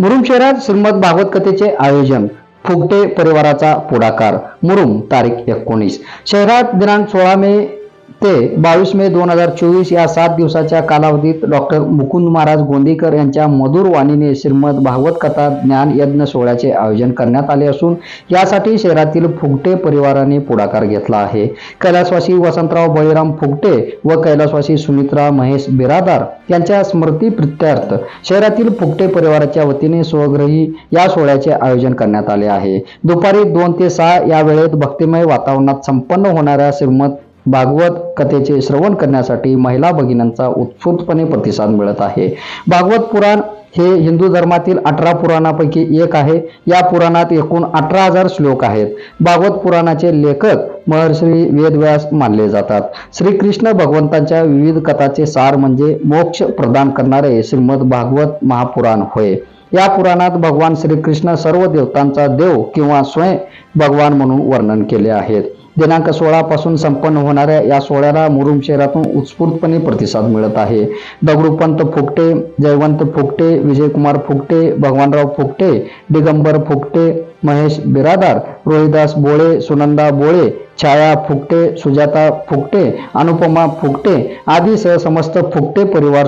मुरुम शहरात श्रीमद भागवत कथेचे आयोजन. फुगटे परिवाराचा पुढाकार. मुरुम तारीख एकोणीस. शहरात दिनांक सोळा मे ते बावीस मे दोन हजार चोवीस या सात दिवसाच्या कालावधीत डॉक्टर मुकुंद महाराज गोंदीकर यांच्या मधुर वाणीने श्रीमद भागवत कथा ज्ञान यज्ञ सोहळ्याचे आयोजन करण्यात आले असून यासाठी शहरातील फुगटे परिवाराने पुढाकार घेतला आहे. कैलासवासी वसंतराव बळीराम फुगटे व कैलासवासी सुमित्रा महेश बिरादार यांच्या स्मृती प्रित्यर्थ शहरातील फुगटे परिवाराच्या वतीने स्वगृही या सोहळ्याचे आयोजन करण्यात आले आहे. दुपारी दोन ते सहा या वेळेत भक्तिमय वातावरणात संपन्न होणाऱ्या श्रीमद भागवत कथेचे श्रवण करण्यासाठी महिला भगिनींचा उत्स्फूर्तपणे प्रतिसाद मिळत आहे. भागवत पुराण हे हिंदू धर्मातील अठरा पुराणापैकी एक आहे. या पुराणात एकूण अठरा हजार श्लोक आहेत. भागवत पुराणाचे लेखक महर्षी वेदव्यास मानले जातात. श्रीकृष्ण भगवंतांच्या विविध कथाचे सार म्हणजे मोक्ष प्रदान करणारे श्रीमद भागवत महापुराण होय. या पुराणात भगवान श्रीकृष्ण सर्व देवतांचा देव किंवा स्वयं भगवान म्हणून वर्णन केले आहेत. दिनांक सोळापासून संपन्न होणाऱ्या या सोहळ्याला मुरुम शहरातून उत्स्फूर्तपणे प्रतिसाद मिळत आहे. दगडूपंत फुकटे जयवंत फुकटे विजयकुमार फुकटे भगवानराव फुकटे दिगंबर फुकटे महेश बिरादार रोहिदास बोळे सुनंदा बोळे छाया फुकटे सुजाता फुकटे अनुपमा फुकटे आदीसह समस्त फुकटे परिवार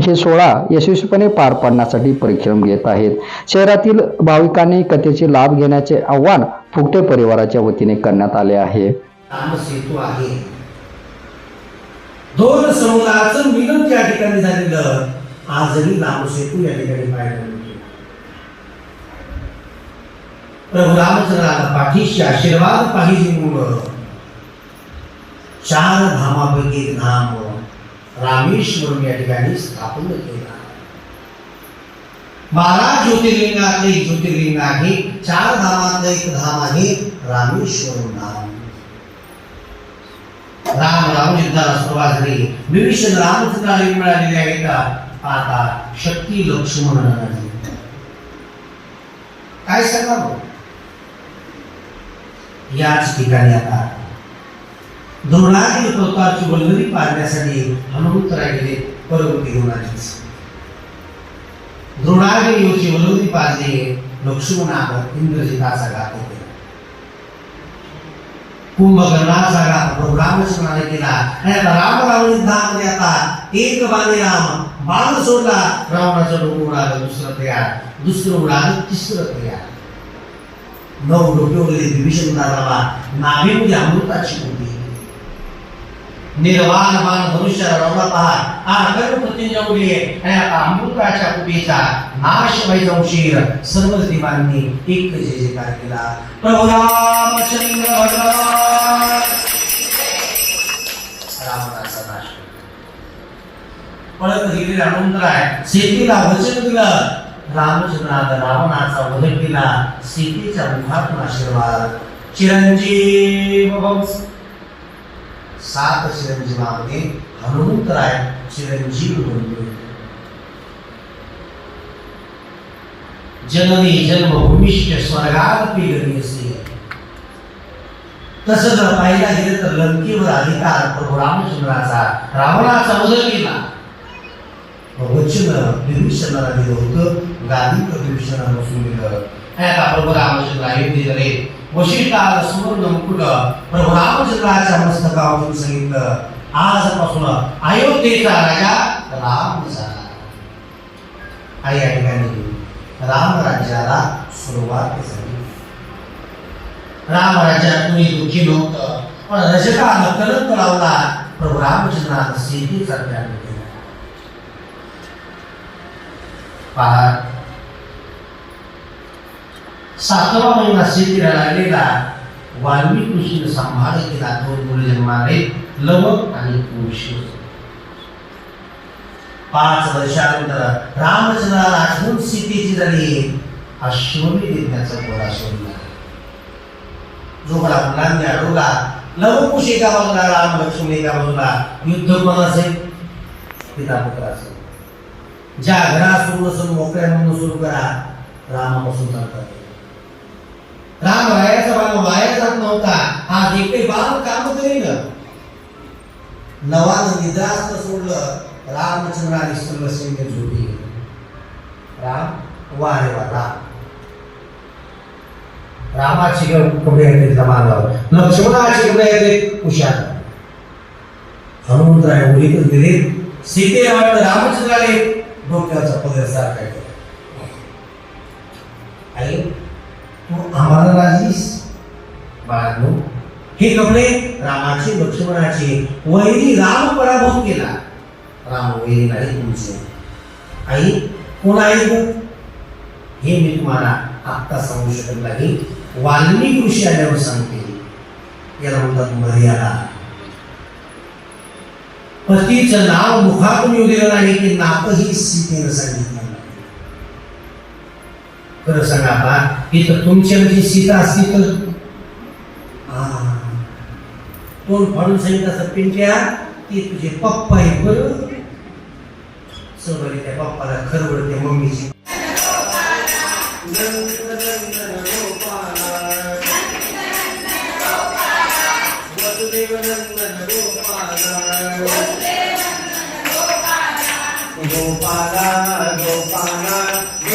हे सोहळा यशस्वीपणे पार पाडण्यासाठी परिश्रम घेत आहेत. शहरातील भाविकांनी कथेचे लाभ घेण्याचे आव्हान फुकटे परिवाराच्या वतीने करण्यात आले आहे. दोन समुद्राचं मिलन त्या ठिकाणी झालेलं. आजही रामसेतू या ठिकाणी पाहायला मिळतो. प्रभू रामचंद्राला पाठीशी आशीर्वाद पाहिजे मुलं चार धामापैकी एक धाम रामेश्वरम या ठिकाणी स्थापन बारा ज्योतिर्लिंगातले ज्योतिर्लिंग आहे, चार धामातलं एक धाम आहे, रामेश्वरम धाम. राम राम युद्धाला विभीषण रामचंद्राला मिळालेले आता शक्ती लक्ष्मण काय सांगा याच ठिकाणी आता द्रोणागिरी प्रकारची वल्लरी पाडण्यासाठी हनुमंत राहिले परमती द्रोणाचीच द्रोणागिरीवरची वल्लरी पाडली लक्ष्मणावर इंद्रजिताचा घात केला कुंभकर्णाचा घात प्रभू केला. आणि आता आता एक राम, बाण सोडला. रावणाचं डोकं उडालं, दुसरं तयार दुसरं उडालं, तिसरं तयार नऊ डोके उडले, विभीषण नाभीमध्ये अमृताची निर्वाण मान मनुष्याला रवला पहा आगर मृत्यूंच्या आहे. आणि आता अमृताच्या कुटीचा नाश व्हायचा उशीर सर्व देवांनी एक जय जयकार केला. प्रभू रामचंद्र भगवान. रावणाचा नाश पळत गेली गेलेला आहे. सीतेला वचन दिलं. रामचंद्रात रावणाचा वध केला. सीतेच्या मुखातून आशीर्वाद. चिरंजीव हनुमंतराय चिरंजीव बनले जननी जन्मभूमिष्ठ स्वर्गात पिगणी असे तसं जर पाहिला गेलं तर लंकेवर अधिकार, प्रभू रामचंद्राचा रावणाचा वध केला। वचन विभीषणाला दिलं होतं गादी विभीषणाला बसून दिलं। आता प्रभू रामचंद्र अयोध्ये झाले वशिष्ठाला सुवर्ण मुकुट प्रभू रामचंद्राच्या मस्तकावरून सांगितलं आजपासून अयोध्येचा राजा राम झाला. आणि या ठिकाणी राम राज्याला सुरुवात झाली. राम राज्यात कुणी दुःखी नव्हतं पण रजकानं कलंक लावला प्रभू रामचंद्रानं सीतेचा त्याग केला. पहा सातवा महिना सीतेला लागलेला वाल्मिक ऋषीने सांभाळ केला दोन मुले जन्माले लवक आणि कुश पाच वर्षानंतर रामचंद्राला आठवून सीतेची झाली अश्वमी यज्ञाचा घोडा सोडला. जो घोडा मुलांनी अडवला लवकुश एका बाजूला राम लक्ष्मण एका बाजूला युद्ध कोण असेल पिता पुत्र असेल ज्या घरात सुरू असून मोकळ्या म्हणून सुरू करा रामापासून चालतात राम रायाचा बाण वाया जात नव्हता हा देखील बाण काम करीन नवानं निद्रास्त सोडलं रामचंद्राने सर्व सैन्य झोपी राम वारे वा राम रामाची कपडे आहेत जमानावर लक्ष्मणाची कपडे आहेत कुशात हनुमंतराय उडीतच दिले सीतेला वाटलं रामचंद्राने डोक्याचा पदर सारखा केला आई आम्हाला राजीस. बाळांनो हे कपडे रामाचे लक्ष्मणाचे वैरी राम पराभव केला. राम वैरी नाही तुमचे. आई कोण आहे ग? हे मी तुम्हाला आत्ता सांगू शकत नाही. वाल्मिक ऋषी आल्यावर सांगते. याला म्हणतात मर्यादा. पतीचं नाव मुखातून येऊ दिलं नाही की नातही सीतेनं सांगितलं. खरं सांगा बा इथं तुमच्यामध्ये सीता असती तर कोण फाडून सांगितलं असं पिंट्या ती तुझे पप्पा आहे बरं सगळं त्या पप्पाला खरवडते मम्मीची. गोपाला